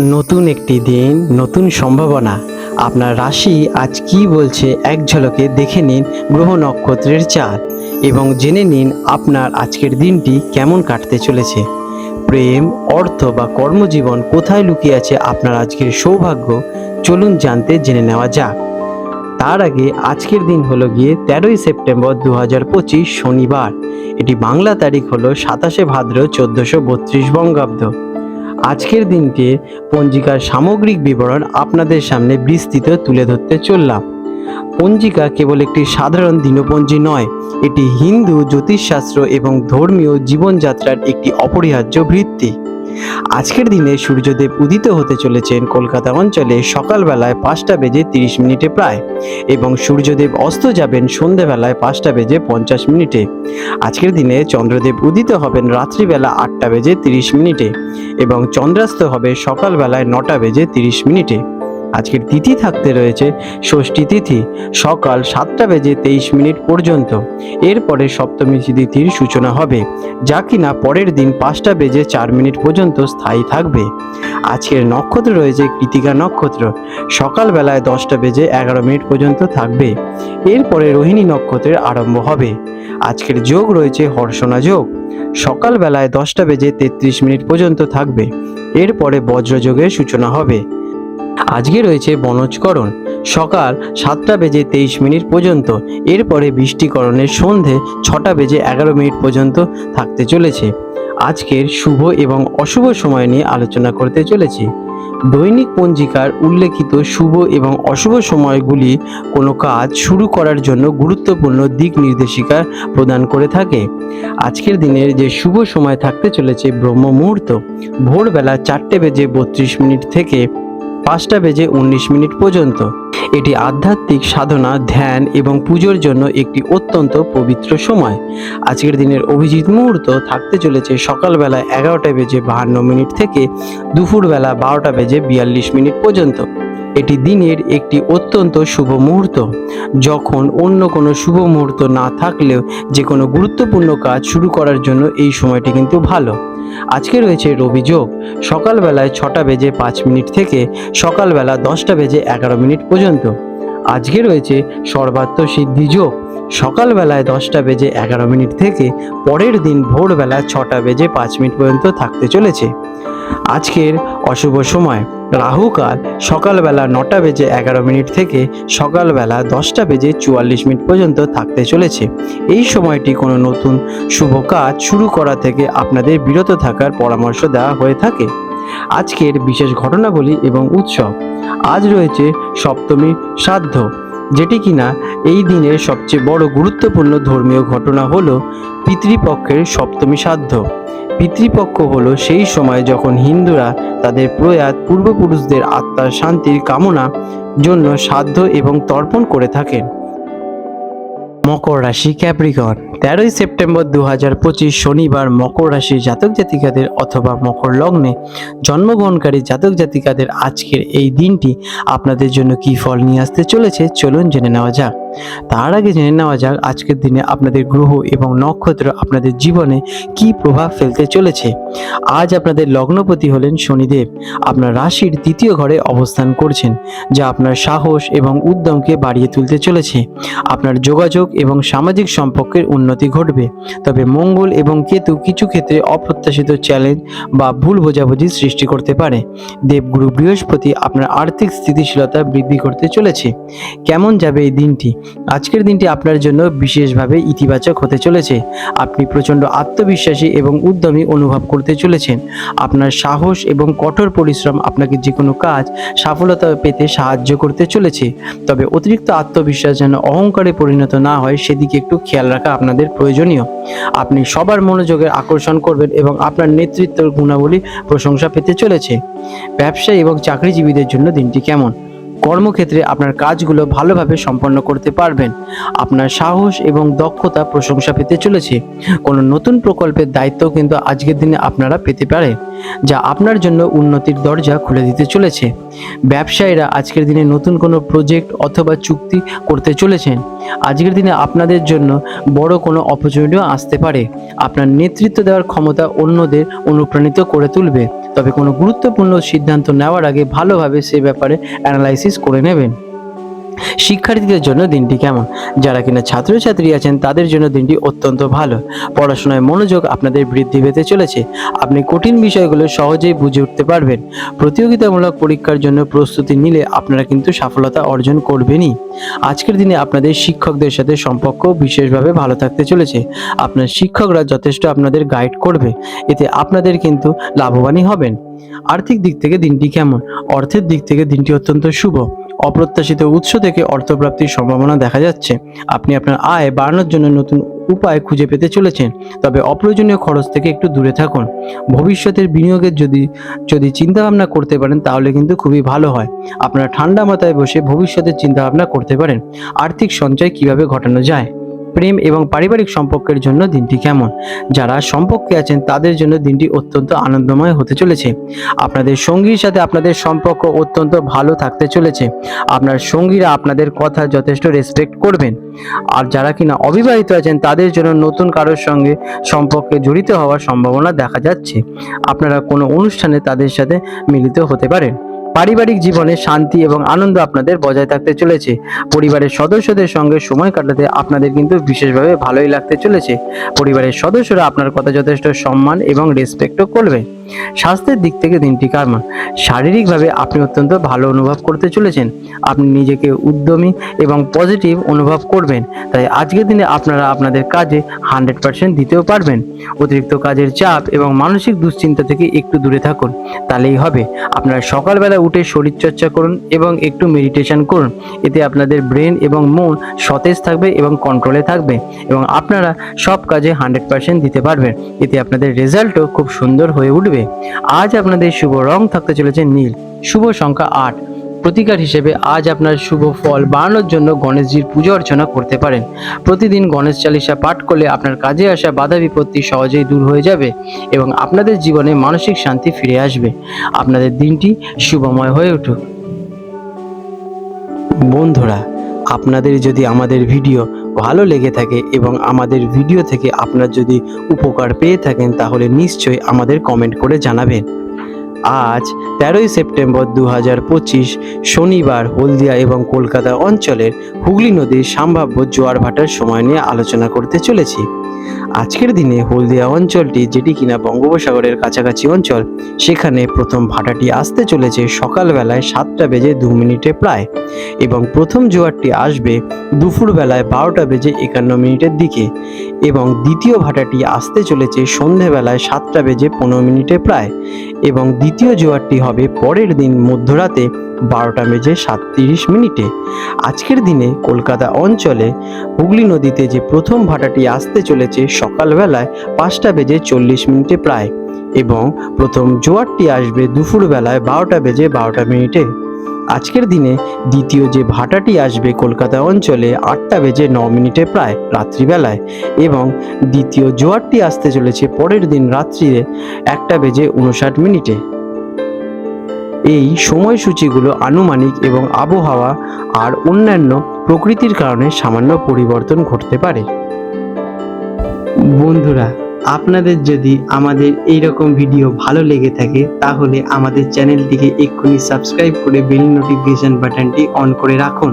নতুন একটি দিন, নতুন সম্ভাবনা। আপনার রাশি আজ কি বলছে এক ঝলকে দেখে নিন গ্রহ নক্ষত্রের চাঁদ এবং জেনে নিন আপনার আজকের দিনটি কেমন কাটতে চলেছে। প্রেম, অর্থ বা কর্মজীবন কোথায় লুকিয়ে আছে আপনার আজকের সৌভাগ্য? চলুন জানতে জেনে নেওয়া যাক। তার আগে আজকের দিন হলো গিয়ে তেরোই সেপ্টেম্বর দু হাজার পঁচিশ শনিবার। এটি বাংলা তারিখ হলো সাতাশে ভাদ্র চোদ্দোশো বত্রিশ বঙ্গাব্দ। আজকের দিনকে পঞ্জিকার সামগ্রিক বিবরণ আপনাদের সামনে বিস্তৃত তুলে ধরতে চললাম। পঞ্জিকা কেবল একটি সাধারণ দিনপঞ্জি নয়, এটি হিন্দু, জ্যোতিষশাস্ত্র এবং ধর্মীয় জীবনযাত্রার একটি অপরিহার্য ভিত্তি। আজকের দিনে সূর্যদেব উদিত হতে চলেছেন কলকাতা অঞ্চলে সকালবেলায় পাঁচটা বেজে তিরিশ মিনিটে প্রায় এবং সূর্যদেব অস্ত যাবেন সন্ধেবেলায় পাঁচটা বেজে পঞ্চাশ মিনিটে। আজকের দিনে চন্দ্রদেব উদিত হবেন রাত্রিবেলা আটটা বেজে তিরিশ মিনিটে এবং চন্দ্রাস্ত হবে সকালবেলায় নটা বেজে তিরিশ মিনিটে। আজকের তিথি থাকতে রয়েছে ষষ্ঠী তিথি, সকাল সাতটা বেজে তেইশ মিনিট পর্যন্ত। এরপরে সপ্তমী তিথির সূচনা হবে, যা কিনা পরের দিন পাঁচটা বেজে চার মিনিট পর্যন্ত স্থায়ী থাকবে। আজকের নক্ষত্র রয়েছে কৃতিকা নক্ষত্র, সকালবেলায় দশটা বেজে এগারো মিনিট পর্যন্ত থাকবে। এরপরে রোহিণী নক্ষত্রের আরম্ভ হবে। আজকের যোগ রয়েছে হর্ষণা যোগ, সকালবেলায় দশটা বেজে তেত্রিশ মিনিট পর্যন্ত থাকবে। এরপরে বজ্রযোগের সূচনা হবে। আজকে রয়েছে বনজকরণ। সকাল সাতটা বেজে তেইশ মিনিট পর্যন্ত। এরপরে বৃষ্টিকরণের সন্ধে ছটা বেজে এগারো মিনিট পর্যন্ত থাকতে চলেছে। আজকের শুভ এবং অশুভ সময় নিয়ে আলোচনা করতে চলেছি। দৈনিক পঞ্জিকার উল্লেখিত শুভ এবং অশুভ সময়গুলি কোনো কাজ শুরু করার জন্য গুরুত্বপূর্ণ দিক নির্দেশিকা প্রদান করে থাকে। আজকের দিনের যে শুভ সময় থাকতে চলেছে ব্রহ্ম মুহূর্ত ভোরবেলা চারটে বেজে বত্রিশ মিনিট থেকে পাঁচটা বেজে উনিশ মিনিট পর্যন্ত। এটি আধ্যাত্মিক সাধনা, ধ্যান এবং পুজোর জন্য একটি অত্যন্ত পবিত্র সময়। আজকের দিনের অভিজিৎ মুহূর্ত থাকতে চলেছে সকালবেলা এগারোটা বেজে বাহান্ন মিনিট থেকে দুপুরবেলা বারোটা বেজে বিয়াল্লিশ মিনিট পর্যন্ত। এটি দিনের একটি অত্যন্ত শুভ মুহূর্ত। যখন অন্য কোনো শুভ মুহূর্ত না থাকলেও যে কোনো গুরুত্বপূর্ণ কাজ শুরু করার জন্য এই সময়টি কিন্তু ভালো। আজকে রয়েছে রবি যোগ। সকালবেলায় ছটা বেজে পাঁচ মিনিট থেকে সকালবেলা দশটা বেজে এগারো মিনিট পর্যন্ত। আজকে রয়েছে সর্বাত্ম সিদ্ধি যোগ। সকালবেলায় দশটা বেজে এগারো মিনিট থেকে পরের দিন ভোরবেলা ছটা বেজে পাঁচ মিনিট পর্যন্ত থাকতে চলেছে। আজকের অশুভ সময়। রাহুকাল সকালবেলা নটা বেজে এগারো মিনিট থেকে সকালবেলা দশটা বেজে চুয়াল্লিশ মিনিট পর্যন্ত থাকতে চলেছে। এই সময়টি কোনো নতুন শুভ কাজ শুরু করা থেকে আপনাদের বিরত থাকার পরামর্শ দেওয়া হয়ে থাকে। আজকের বিশেষ ঘটনাবলী এবং উৎসব। আজ রয়েছে সপ্তমী শ্রাদ্ধ, যেটি কিনা এই দিনের সবচেয়ে বড় গুরুত্বপূর্ণ ধর্মীয় ঘটনা হলো পিতৃপক্ষের সপ্তমী শ্রাদ্ধ। পিতৃপক্ষ হলো সেই সময় যখন হিন্দুরা তাদের প্রয়াত পূর্বপুরুষদের আত্মার শান্তির কামনা জন্য সাধ্য এবং তর্পণ করে থাকেন। মকর রাশি ক্যাপ্রিকন। তেরোই সেপ্টেম্বর দু হাজার পঁচিশ শনিবার মকর রাশির জাতক জাতিকাদের অথবা মকর লগ্নে জন্মগ্রহণকারী জাতক জাতিকাদের আজকের এই দিনটি আপনাদের জন্য কী ফল নিয়ে আসতে চলেছে চলুন জেনে নেওয়া যাক। তার আগে জেনে নেওয়া যাক আজকের দিনে আপনাদের গ্রহ এবং নক্ষত্র আপনাদের জীবনে কি প্রভাব ফেলতে চলেছে। আজ আপনাদের লগ্নপতি হলেন শনিদেব। আপনার রাশির তৃতীয় ঘরে অবস্থান করছেন, যা আপনার সাহস এবং উদ্যমকে বাড়িয়ে তুলতে চলেছে। আপনার যোগাযোগ এবং সামাজিক সম্পর্কের উন্নতি ঘটবে। তবে মঙ্গল এবং কেতু কিছু ক্ষেত্রে অপ্রত্যাশিত চ্যালেঞ্জ বা ভুল বোঝাবুঝি সৃষ্টি করতে পারে। দেবগুরু বৃহস্পতি আপনার আর্থিক স্থিতিশীলতা বৃদ্ধি করতে চলেছে। কেমন যাবে এই দিনটি? আজকের দিনটি আপনার জন্য বিশেষভাবে ইতিবাচক হতে চলেছে। আপনি প্রচণ্ড আত্মবিশ্বাসী এবং উদ্যমী অনুভব করতে চলেছেন। আপনার সাহস এবং কঠোর পরিশ্রম আপনাকে যে কোনো কাজ সফলতা পেতে সাহায্য করতে চলেছে। তবে অতিরিক্ত আত্মবিশ্বাস যেন অহংকারে পরিণত না হয়, সেদিকে একটু খেয়াল রাখা আপনাদের প্রয়োজনীয়। আপনি সবার মনোযোগের আকর্ষণ করবেন এবং আপনার নেতৃত্বের গুণাবলী প্রশংসা পেতে চলেছে। ব্যবসায়ী এবং চাকরিজীবীদের জন্য দিনটি কেমন? কর্মক্ষেত্রে আপনার কাজগুলো ভালোভাবে সম্পন্ন করতে পারবেন। আপনার সাহস এবং দক্ষতা প্রশংসা পেতে চলেছে। কোনো নতুন প্রকল্পের দায়িত্ব কিন্তু আজকের দিনে আপনারা পেতে পারে যা আপনার জন্য উন্নতির দরজা খুলে দিতে চলেছে। ব্যবসায়ীরা আজকের দিনে নতুন কোনো প্রজেক্ট অথবা চুক্তি করতে চলেছেন। আজকের দিনে আপনাদের জন্য বড় কোনো অপরচুনিটিও আসতে পারে। আপনার নেতৃত্ব দেওয়ার ক্ষমতা অন্যদের অনুপ্রাণিত করে তুলবে। তবে কোনো গুরুত্বপূর্ণ সিদ্ধান্ত নেওয়ার আগে ভালোভাবে সে ব্যাপারে অ্যানালাইসিস করে নেবেন। শিক্ষার্থীদের জন্য দিনটি কেমন? যারা কিনা ছাত্রছাত্রী আছেন, তাদের জন্য দিনটি অত্যন্ত ভালো। পড়াশোনায় মনোযোগ আপনাদের বৃদ্ধি পেতে চলেছে। আপনি কঠিন বিষয়গুলো সহজেই বুঝে উঠতে পারবেন। প্রতিযোগিতামূলক পরীক্ষার জন্য প্রস্তুতি নিলে আপনারা কিন্তু সফলতা অর্জন করবেনই। আজকের দিনে আপনাদের শিক্ষকদের সাথে সম্পর্ক বিশেষভাবে ভালো থাকতে চলেছে। আপনার শিক্ষকরা যথেষ্ট আপনাদের গাইড করবে। এতে আপনাদের কিন্তু লাভবানই হবেন। আর্থিক দিক থেকে দিনটি কেমন? অর্থের দিক থেকে দিনটি অত্যন্ত শুভ। অপ্রত্যাশিত উৎস থেকে অর্থপ্রাপ্তির সম্ভাবনা দেখা যাচ্ছে। আপনি আপনার আয় বাড়ানোর জন্য নতুন উপায় খুঁজে পেতে চলেছেন, তবে অপ্রয়োজনীয় খরচ থেকে একটু দূরে থাকুন। ভবিষ্যতের বিনিয়োগের যদি যদি চিন্তাভাবনা করতে পারেন, তাহলে কিন্তু খুবই ভালো হয়। আপনারা ঠান্ডা মাথায় বসে ভবিষ্যতের চিন্তাভাবনা করতে পারেন। আর্থিক সঞ্চয় কীভাবে ঘটানো যায়? প্রেম এবং পারিবারিক সম্পর্কের জন্য দিনটি কেমন? যারা সম্পর্কে আছেন, তাদের জন্য দিনটি অত্যন্ত আনন্দময় হতে চলেছে। আপনাদের সঙ্গীর সাথে আপনাদের সম্পর্ক অত্যন্ত ভালো থাকতে চলেছে। আপনার সঙ্গীরা আপনাদের কথা যথেষ্ট রেসপেক্ট করবেন। আর যারা কিনা অবিবাহিত আছেন, তাদের জন্য নতুন কারোর সঙ্গে সম্পর্কে জড়িত হওয়ার সম্ভাবনা দেখা যাচ্ছে। আপনারা কোনো অনুষ্ঠানে তাদের সাথে মিলিত হতে পারেন। পারিবারিক জীবনে শান্তি এবং আনন্দ আপনাদের বজায় থাকতে চলেছে। পরিবারের সদস্যদের সঙ্গে সময় কাটাতে আপনাদের কিন্তু বিশেষভাবে ভালোই লাগতে চলেছে। পরিবারের সদস্যরা আপনার কথা যথেষ্ট সম্মান এবং রেসপেক্টও করবে। স্বাস্থ্যের দিক থেকে দিনটি কারমান। শারীরিকভাবে আপনি অত্যন্ত ভালো অনুভব করতে চলেছেন। আপনি নিজেকে উদ্যমী এবং পজিটিভ অনুভব করবেন। তাই আজকের দিনে আপনারা আপনাদের কাজে হান্ড্রেড পার্সেন্ট দিতেও পারবেন। অতিরিক্ত কাজের চাপ এবং মানসিক দুশ্চিন্তা থেকে একটু দূরে থাকুন। তাহলেই হবে। আপনারা সকালবেলা উঠে শরীরচর্চা করুন এবং একটু মেডিটেশন করুন। এতে আপনাদের ব্রেন এবং মন সতেজ থাকবে এবং কন্ট্রোলে থাকবে এবং আপনারা সব কাজে হান্ড্রেড পার্সেন্ট দিতে পারবেন। এতে আপনাদের রেজাল্টও খুব সুন্দর হয়ে উঠবে। আজ আপনাদের শুভ রং থাকতে চলেছে নীল। শুভ সংখ্যা আট। প্রতিকার হিসেবে আজ আপনার শুভ ফল বাড়ানোর জন্য গণেশজির পুজো অর্চনা করতে পারেন। প্রতিদিন গণেশ চালিসা পাঠ করলে আপনার কাজে আসা বাধা বিপত্তি সহজেই দূর হয়ে যাবে এবং আপনাদের জীবনে মানসিক শান্তি ফিরে আসবে। আপনাদের দিনটি শুভময় হয়ে উঠুক। বন্ধুরা, আপনাদের যদি আমাদের ভিডিও ভালো লেগে থাকে এবং আমাদের ভিডিও থেকে আপনার যদি উপকার পেয়ে থাকেন, তাহলে নিশ্চয়ই আমাদের কমেন্ট করে জানাবেন। আজ তেরোই সেপ্টেম্বর দু হাজার পঁচিশ শনিবার হলদিয়া এবং কলকাতা অঞ্চলের হুগলি নদীর সম্ভাব্য জোয়ার ভাটার সময় নিয়ে আলোচনা করতে চলেছি। আজকের দিনে হলদিয়া অঞ্চলটি যেটি কিনা বঙ্গোপসাগরের কাছাকাছি অঞ্চল, সেখানে প্রথম ভাটাটি আসতে চলেছে সকালবেলায় সাতটা বেজে দু মিনিটে প্রায় এবং প্রথম জোয়ারটি আসবে দুপুরবেলায় বারোটা বেজে একান্ন মিনিটের দিকে এবং দ্বিতীয় ভাটাটি আসতে চলেছে সন্ধেবেলায় সাতটা বেজে পনেরো মিনিটে প্রায় এবং দ্বিতীয় জোয়ারটি হবে পরের দিন মধ্যরাতে বারোটা বেজে সাতত্রিশ মিনিটে। আজকের দিনে কলকাতা অঞ্চলে হুগলি নদীতে যে প্রথম ভাটাটি আসতে চলেছে সকালবেলায় পাঁচটা বেজে চল্লিশ মিনিটে প্রায় এবং প্রথম জোয়ারটি আসবে দুপুরবেলায় বারোটা বেজে বারোটা মিনিটে। আজকের দিনে দ্বিতীয় যে ভাটাটি আসবে কলকাতা অঞ্চলে আটটা বেজে ন মিনিটে প্রায় রাত্রিবেলায় এবং দ্বিতীয় জোয়ারটি আসতে চলেছে পরের দিন রাত্রিরে একটা বেজে উনষাট মিনিটে। এই সময়সূচিগুলো আনুমানিক এবং আবহাওয়া আর অন্যান্য প্রকৃতির কারণে সামান্য পরিবর্তন ঘটতে পারে। বন্ধুরা, আপনাদের যদি আমাদের এই রকম ভিডিও ভালো লেগে থাকে, তাহলে আমাদের চ্যানেলটিকে এক্ষুনি সাবস্ক্রাইব করে বেল নোটিফিকেশন বাটনটি অন করে রাখুন।